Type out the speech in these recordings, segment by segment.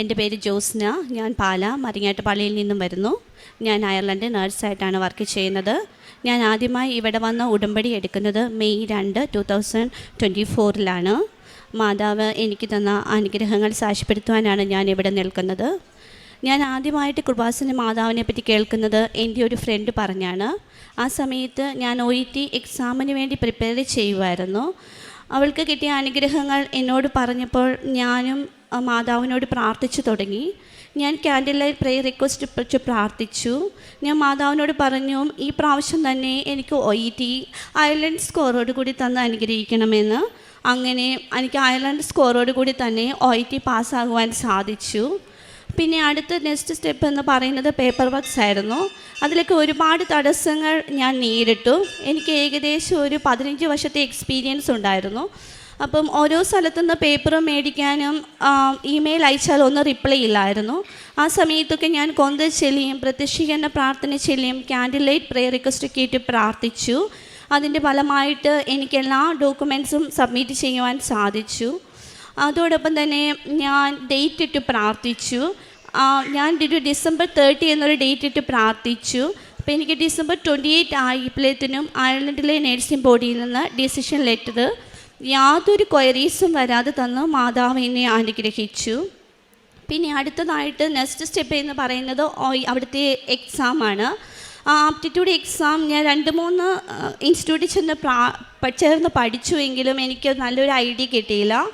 എന്റെ പേര് ജോസ്ന. ഞാൻ പാല മരിങ്ങാട്ടുപള്ളിയിൽ നിന്നും വരുന്നു. ഞാൻ അയർലൻഡ് നേഴ്സായിട്ടാണ് വർക്ക് ചെയ്യുന്നത്. ഞാൻ ആദ്യമായി ഇവിടെ വന്ന ഉടമ്പടി എടുക്കുന്നത് മെയ് രണ്ട് ടു തൗസൻഡ് ട്വന്റി ഫോറിലാണ് മാതാവ് എനിക്ക് തന്ന അനുഗ്രഹങ്ങൾ സാക്ഷ്യപ്പെടുത്തുവാനാണ് ഞാൻ ഇവിടെ നിൽക്കുന്നത്. ഞാൻ ആദ്യമായിട്ട് കൃപാസന മാതാവിനെ പറ്റി കേൾക്കുന്നത് എന്റെ ഒരു ഫ്രണ്ട് പറഞ്ഞാണ്. ആ സമയത്ത് ഞാൻ ഒ ഇ ടി എക്സാമിന് വേണ്ടി പ്രിപ്പയർ ചെയ്യുമായിരുന്നു അവൾക്ക് കിട്ടിയ അനുഗ്രഹങ്ങൾ എന്നോട് പറഞ്ഞപ്പോൾ ഞാനും മാതാവിനോട് പ്രാർത്ഥിച്ചു തുടങ്ങി. ഞാൻ ക്യാൻഡിൽ ലൈറ്റ് പ്രേയർ റിക്വസ്റ്റ് വെച്ച് പ്രാർത്ഥിച്ചു. ഞാൻ മാതാവിനോട് പറഞ്ഞു ഈ പ്രാവശ്യം തന്നെ എനിക്ക് ഒ ഇ ടി അയർലൻഡ് സ്കോറോട് കൂടി തന്ന് അനുഗ്രഹിക്കണമെന്ന്. അങ്ങനെ എനിക്ക് അയർലൻഡ് സ്കോറോട് കൂടി തന്നെ ഒ ഇ ടി പാസ്സാകുവാൻ സാധിച്ചു. പിന്നെ അടുത്ത നെക്സ്റ്റ് സ്റ്റെപ്പ് എന്ന് പറയുന്നത് പേപ്പർ വർക്ക്സ് ആയിരുന്നു. അതിലൊക്കെ ഒരുപാട് തടസ്സങ്ങൾ ഞാൻ നേരിട്ടു. എനിക്ക് ഏകദേശം ഒരു പതിനഞ്ച് വർഷത്തെ എക്സ്പീരിയൻസ് ഉണ്ടായിരുന്നു. അപ്പം ഓരോ സ്ഥലത്തുനിന്ന് പേപ്പർ മേടിക്കാനും ഇമെയിൽ അയച്ചാൽ ഒന്നും റിപ്ലൈ ഇല്ലായിരുന്നു. ആ സമയത്തൊക്കെ ഞാൻ കൊന്ത ചെല്ലിയും പ്രത്യക്ഷീകരണ പ്രാർത്ഥന ചെല്ലിയും ക്യാൻഡിൽ ലൈറ്റ് പ്രേയർ റിക്വസ്റ്റ് കേട്ട് പ്രാർത്ഥിച്ചു. അതിന്റെ ഫലമായിട്ട് എനിക്ക് എല്ലാ ഡോക്യുമെൻസും സബ്മിറ്റ് ചെയ്യുവാൻ സാധിച്ചു. അതോടൊപ്പം തന്നെ ഞാൻ ഡേറ്റ് ഇട്ട് പ്രാർത്ഥിച്ചു. ഞാൻ ഒരു ഡിസംബർ തേർട്ടി എന്നൊരു ഡേറ്റ് ഇട്ട് പ്രാർത്ഥിച്ചു. അപ്പോൾ എനിക്ക് ഡിസംബർ ട്വന്റി എയ്റ്റ് ആയപ്പോഴത്തേനും അയർലൻഡിലെ നേഴ്സിംഗ് ബോഡിയിൽ നിന്ന് ഡിസിഷൻ ലെറ്റർ യാതൊരു ക്വയറീസും വരാതെ തന്ന്. മാതാവ് എന്നെ അനുഗ്രഹിച്ചു. പിന്നെ അടുത്തതായിട്ട് നെക്സ്റ്റ് സ്റ്റെപ്പ് എന്ന് പറയുന്നത് അവിടുത്തെ എക്സാമാണ് ആ ആപ്റ്റിറ്റ്യൂഡ് എക്സാം ഞാൻ രണ്ട് മൂന്ന് ഇൻസ്റ്റിറ്റ്യൂട്ടിൽ ചെന്ന് ചേർന്ന് പഠിച്ചുവെങ്കിലും എനിക്ക് നല്ലൊരു ഐഡിയ കിട്ടിയില്ല.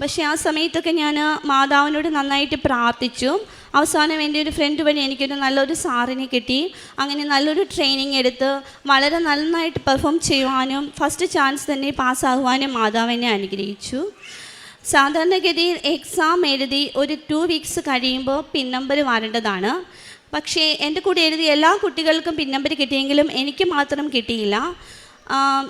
പക്ഷേ ആ സമയത്തൊക്കെ ഞാൻ മാതാവിനോട് നന്നായിട്ട് പ്രാർത്ഥിച്ചു. അവസാനം എന്റെ ഒരു ഫ്രണ്ട് വഴി എനിക്കൊരു നല്ലൊരു സാറിനെ കിട്ടി. അങ്ങനെ നല്ലൊരു ട്രെയിനിങ് എടുത്ത് വളരെ നന്നായിട്ട് പെർഫോം ചെയ്യുവാനും ഫസ്റ്റ് ചാൻസ് തന്നെ പാസ്സാകുവാനും മാതാവിനെ അനുഗ്രഹിച്ചു. സാധാരണഗതിയിൽ എക്സാം എഴുതി ഒരു ടു വീക്സ് കഴിയുമ്പോൾ പിൻ നമ്പർ വരേണ്ടതാണ്. പക്ഷേ എന്റെ കൂടെ എഴുതിയ എല്ലാ കുട്ടികൾക്കും പിൻ നമ്പർ കിട്ടിയെങ്കിലും എനിക്ക് മാത്രം കിട്ടിയില്ല.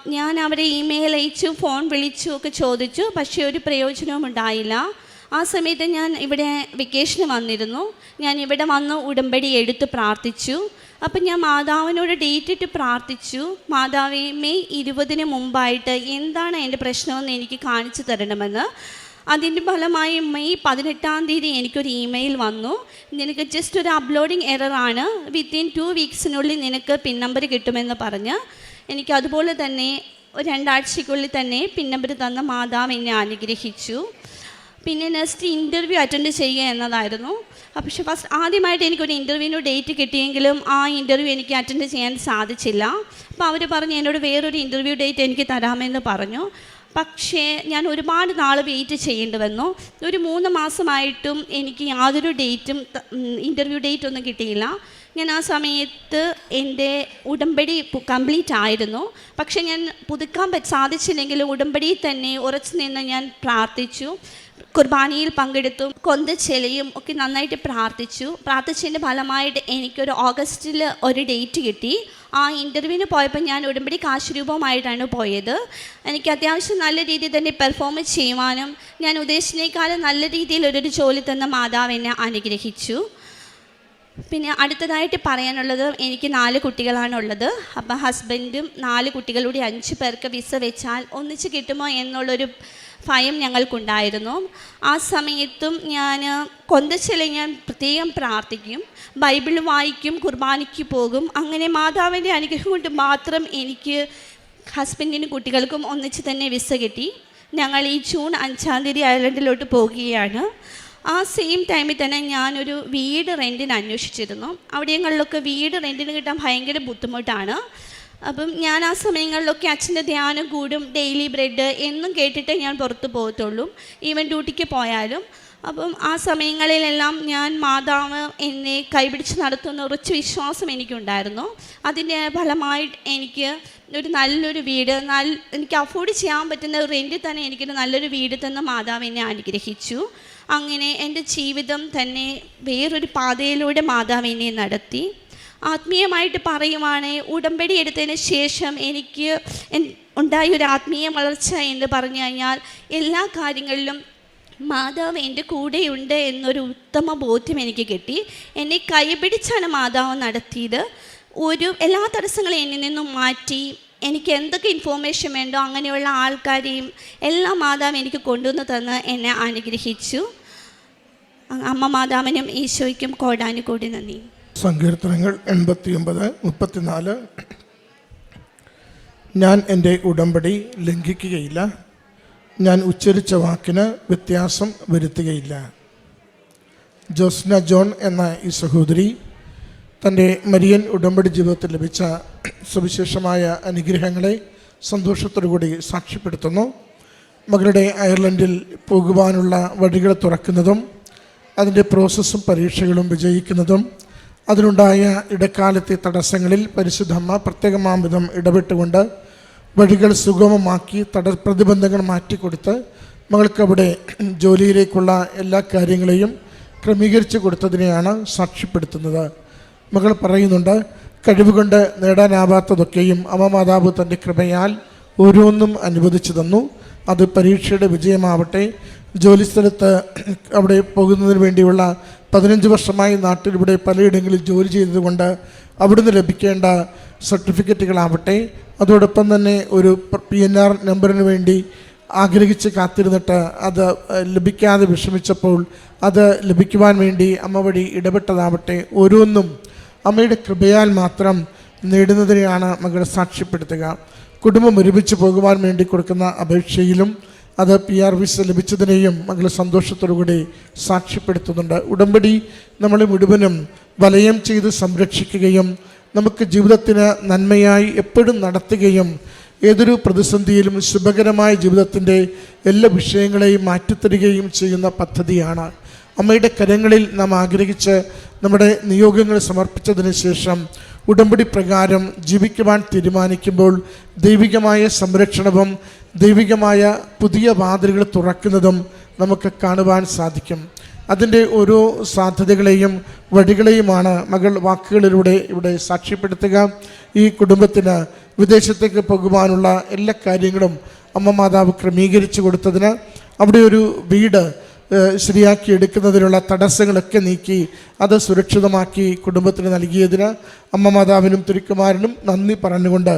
ഞാൻ അവരെ ഇമെയിൽ അയച്ചു ഫോൺ വിളിച്ചു ഒക്കെ ചോദിച്ചു. പക്ഷേ ഒരു പ്രയോജനവും ഉണ്ടായില്ല. ആ സമയത്ത് ഞാൻ ഇവിടെ വെക്കേഷന് വന്നിരുന്നു. ഞാൻ ഇവിടെ വന്ന് ഉടമ്പടി എടുത്ത് പ്രാർത്ഥിച്ചു. അപ്പം ഞാൻ മാതാവിനോട് ഡേറ്റ് ഇട്ട് പ്രാർത്ഥിച്ചു. മാതാവേ മെയ് ഇരുപതിന് മുമ്പായിട്ട് എന്താണ് എന്റെ പ്രശ്നമെന്ന് എനിക്ക് കാണിച്ചു തരണമെന്ന്. അതിന്റെ ഫലമായി മെയ് പതിനെട്ടാം തീയതി എനിക്കൊരു ഇമെയിൽ വന്നു. നിനക്ക് ജസ്റ്റ് ഒരു അപ്ലോഡിങ് എററാണ് വിത്തിൻ ടു വീക്സിനുള്ളിൽ നിനക്ക് പിൻ നമ്പർ കിട്ടുമെന്ന് പറഞ്ഞ്. എനിക്ക് അതുപോലെ തന്നെ രണ്ടാഴ്ചയ്ക്കുള്ളിൽ തന്നെ പിൻ തന്ന മാതാവ് എന്നെ അനുഗ്രഹിച്ചു. പിന്നെ നെക്സ്റ്റ് ഇന്റർവ്യൂ അറ്റൻഡ് ചെയ്യുക എന്നതായിരുന്നു. പക്ഷെ ഫസ്റ്റ് ആദ്യമായിട്ട് എനിക്കൊരു ഇന്റർവ്യൂവിന് ഡേറ്റ് കിട്ടിയെങ്കിലും ആ ഇന്റർവ്യൂ എനിക്ക് അറ്റൻഡ് ചെയ്യാൻ സാധിച്ചില്ല. അപ്പോൾ അവർ പറഞ്ഞു എന്നോട് വേറൊരു ഇന്റർവ്യൂ ഡേറ്റ് എനിക്ക് തരാമെന്ന് പറഞ്ഞു. പക്ഷേ ഞാൻ ഒരുപാട് നാൾ വെയിറ്റ് ചെയ്യേണ്ടി വന്നു. ഒരു മൂന്ന് മാസമായിട്ടും എനിക്ക് യാതൊരു ഡേറ്റും ഇന്റർവ്യൂ ഡേറ്റ് ഒന്നും കിട്ടിയില്ല. ഞാൻ ആ സമയത്ത് എന്റെ ഉടമ്പടി കംപ്ലീറ്റ് ആയിരുന്നു. പക്ഷെ ഞാൻ പുതുക്കാൻ പറ്റ സാധിച്ചില്ലെങ്കിലും ഉടമ്പടിയിൽ തന്നെ ഉറച്ചു നിന്ന് ഞാൻ പ്രാർത്ഥിച്ചു. കുർബാനയിൽ പങ്കെടുത്തു. കൊന്ത ചെലയും ഒക്കെ നന്നായിട്ട് പ്രാർത്ഥിച്ചു. പ്രാർത്ഥിച്ചതിന്റെ ഫലമായിട്ട് എനിക്കൊരു ഓഗസ്റ്റിൽ ഒരു ഡേറ്റ് കിട്ടി. ആ ഇന്റർവ്യൂവിന് പോയപ്പോൾ ഞാൻ ഉടമ്പടി കാശുരൂപമായിട്ടാണ് പോയത്. എനിക്ക് അത്യാവശ്യം നല്ല രീതിയിൽ തന്നെ പെർഫോം ചെയ്യുവാനും ഞാൻ ഉദ്ദേശിച്ചതിനേക്കാളും നല്ല രീതിയിൽ ഒരു ജോലി തന്ന മാതാവ് എന്നെ അനുഗ്രഹിച്ചു. പിന്നെ അടുത്തതായിട്ട് പറയാനുള്ളത് എനിക്ക് നാല് കുട്ടികളാണുള്ളത്. അപ്പം ഹസ്ബൻഡും നാല് കുട്ടികളുടെ അഞ്ച് പേർക്ക് വിസ വെച്ചാൽ ഒന്നിച്ച് കിട്ടുമോ എന്നുള്ളൊരു ഭയം ഞങ്ങൾക്കുണ്ടായിരുന്നു. ആ സമയത്തും ഞാൻ കൊന്തച്ചില ഞാൻ പ്രത്യേകം പ്രാർത്ഥിക്കും. ബൈബിൾ വായിക്കും കുർബാനയ്ക്ക് പോകും. അങ്ങനെ മാതാവിന്റെ അനുഗ്രഹം കൊണ്ട് മാത്രം എനിക്ക് ഹസ്ബൻഡിനും കുട്ടികൾക്കും ഒന്നിച്ച് തന്നെ വിസ കിട്ടി. ഞങ്ങൾ ഈ ജൂൺ അഞ്ചാം തീയതി അയർലൻഡിലോട്ട് പോകുകയാണ് ആ സെയിം ടൈമിൽ തന്നെ ഞാനൊരു വീട് റെന്റിന് അന്വേഷിച്ചിരുന്നു. അവിടെങ്ങളിലൊക്കെ വീട് റെന്റിന് കിട്ടാൻ ഭയങ്കര ബുദ്ധിമുട്ടാണ്. അപ്പം ഞാൻ ആ സമയങ്ങളിലൊക്കെ അച്ഛന്റെ ധ്യാനം കൂടും ഡെയിലി ബ്രെഡ് എന്നും കേട്ടിട്ടേ ഞാൻ പുറത്ത് പോകത്തുള്ളൂ. ഈവൻ ഡ്യൂട്ടിക്ക് പോയാലും. അപ്പം ആ സമയങ്ങളിലെല്ലാം ഞാൻ മാതാവ് എന്നെ കൈപിടിച്ച് നടത്തുന്ന ഉറച്ച വിശ്വാസം എനിക്കുണ്ടായിരുന്നു. അതിന്റെ ഫലമായിട്ട് എനിക്ക് ഒരു നല്ലൊരു വീട് നല്ല എനിക്ക് അഫോർഡ് ചെയ്യാൻ പറ്റുന്ന റെന്റിൽ തന്നെ എനിക്കൊരു നല്ലൊരു വീട് തന്നെ മാതാവ് എന്നെ അനുഗ്രഹിച്ചു. അങ്ങനെ എന്റെ ജീവിതം തന്നെ വേറൊരു പാതയിലൂടെ മാതാവ് എന്നെ നടത്തി. ആത്മീയമായിട്ട് പറയുവാണെങ്കിൽ ഉടമ്പടി എടുത്തതിന് ശേഷം എനിക്ക് ഉണ്ടായ ഒരു ആത്മീയ വളർച്ച എന്ന് പറഞ്ഞു കഴിഞ്ഞാൽ എല്ലാ കാര്യങ്ങളിലും മാതാവ് എന്റെ കൂടെയുണ്ട് എന്നൊരു ഉത്തമ ബോധ്യം എനിക്ക് കിട്ടി. എന്നെ കൈപിടിച്ചാണ് മാതാവ് നടത്തിയത്. ഒരു എല്ലാ തടസ്സങ്ങളും എന്നിൽ നിന്നും മാറ്റി എനിക്ക് എന്തൊക്കെ ഇൻഫോർമേഷൻ വേണ്ടോ അങ്ങനെയുള്ള ആൾക്കാരെയും എല്ലാ മാതാവ് എനിക്ക് കൊണ്ടുവന്ന് തന്ന് എന്നെ അനുഗ്രഹിച്ചു. അമ്മ മാതാവിനും ഈശോയ്ക്കും കോടാനുകൂടി നന്ദി. സങ്കീർത്തനങ്ങൾ എൺപത്തി ഒമ്പത് മുപ്പത്തിനാല്. ഞാൻ എന്റെ ഉടമ്പടി ലംഘിക്കുകയില്ല. ഞാൻ ഉച്ചരിച്ച വാക്കിന് വ്യത്യാസം വരുത്തുകയില്ല. ജോസ്ന ജോൺ എന്ന ഈ സഹോദരി തന്റെ മരിയൻ ഉടമ്പടി ജീവിതത്തിൽ ലഭിച്ച സുവിശേഷമായ അനുഗ്രഹങ്ങളെ സന്തോഷത്തോടുകൂടി സാക്ഷ്യപ്പെടുത്തുന്നു. മകളുടെ അയർലൻഡിൽ പോകുവാനുള്ള വഴികൾ തുറക്കുന്നതും അതിന്റെ പ്രോസസ്സും പരീക്ഷകളും വിജയിക്കുന്നതും അതിനുണ്ടായ ഇടക്കാലത്തെ തടസ്സങ്ങളിൽ പരിശുദ്ധമ്മ പ്രത്യേകമാം വിധം ഇടപെട്ടുകൊണ്ട് വഴികൾ സുഗമമാക്കി തട പ്രതിബന്ധങ്ങൾ മാറ്റിക്കൊടുത്ത് മകൾക്കവിടെ ജോലിയിലേക്കുള്ള എല്ലാ കാര്യങ്ങളെയും ക്രമീകരിച്ചു കൊടുത്തതിനെയാണ് സാക്ഷ്യപ്പെടുത്തുന്നത്. മകൾ പറയുന്നുണ്ട് കഴിവുകൊണ്ട് നേടാനാവാത്തതൊക്കെയും അമ്മ മാതാവ് തന്റെ കൃപയാൽ ഓരോന്നും അനുവദിച്ചു തന്നു. അത് പരീക്ഷയുടെ വിജയമാവട്ടെ. ജോലിസ്ഥലത്ത് അവിടെ പോകുന്നതിന് വേണ്ടിയുള്ള പതിനഞ്ച് വർഷമായി നാട്ടിലിവിടെ പലയിടങ്ങളിൽ ജോലി ചെയ്തതുകൊണ്ട് അവിടുന്ന് ലഭിക്കേണ്ട സർട്ടിഫിക്കറ്റുകളാവട്ടെ. അതോടൊപ്പം തന്നെ ഒരു പി എൻ ആർ നമ്പറിന് വേണ്ടി ആഗ്രഹിച്ച് കാത്തിരുന്നിട്ട് അത് ലഭിക്കാതെ വിഷമിച്ചപ്പോൾ അത് ലഭിക്കുവാൻ വേണ്ടി അമ്മ വഴി ഇടപെട്ടതാവട്ടെ. ഓരോന്നും അമ്മയുടെ കൃപയാൽ മാത്രം നേടുന്നതിനെയാണ് മകൾ സാക്ഷ്യപ്പെടുത്തുക. കുടുംബം ഒരുമിച്ച് പോകുവാൻ വേണ്ടി കൊടുക്കുന്ന അപേക്ഷയിലും അത് പി ആർ വിസ ലഭിച്ചതിനെയും മകൾ സന്തോഷത്തോടുകൂടി സാക്ഷ്യപ്പെടുത്തുന്നുണ്ട്. ഉടമ്പടി നമ്മളെ മുഴുവനും വലയം ചെയ്ത് സംരക്ഷിക്കുകയും നമുക്ക് ജീവിതത്തിന് നന്മയായി എപ്പോഴും നടത്തുകയും ഏതൊരു പ്രതിസന്ധിയിലും ശുഭകരമായ ജീവിതത്തിന്റെ എല്ലാ വിഷയങ്ങളെയും മാറ്റിത്തരികയും ചെയ്യുന്ന പദ്ധതിയാണ് അമ്മയുടെ കരങ്ങളിൽ നാം ആഗ്രഹിച്ച് നമ്മുടെ നിയോഗങ്ങൾ സമർപ്പിച്ചതിന് ശേഷം ഉടമ്പടി പ്രകാരം ജീവിക്കുവാൻ തീരുമാനിക്കുമ്പോൾ ദൈവികമായ സംരക്ഷണവും ദൈവികമായ പുതിയ വാതിലുകൾ തുറക്കുന്നതും നമുക്ക് കാണുവാൻ സാധിക്കും. അതിന്റെ ഓരോ സാധ്യതകളെയും വഴികളെയുമാണ് മകൾ വാക്കുകളിലൂടെ ഇവിടെ സാക്ഷ്യപ്പെടുത്തുക. ഈ കുടുംബത്തിന് വിദേശത്തേക്ക് പോകുവാനുള്ള എല്ലാ കാര്യങ്ങളും അമ്മ മാതാവ് ക്രമീകരിച്ചു കൊടുത്തതിന് അവിടെ ഒരു വീട് ശരിയാക്കി എടുക്കുന്നതിനുള്ള തടസ്സങ്ങളൊക്കെ നീക്കി അത് സുരക്ഷിതമാക്കി കുടുംബത്തിന് നൽകിയതിന് അമ്മ മാതാവിനും തിരുക്കുമാരനും നന്ദി പറഞ്ഞുകൊണ്ട്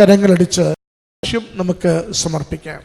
കരങ്ങളടിച്ച് നമുക്ക് സമർപ്പിക്കാം.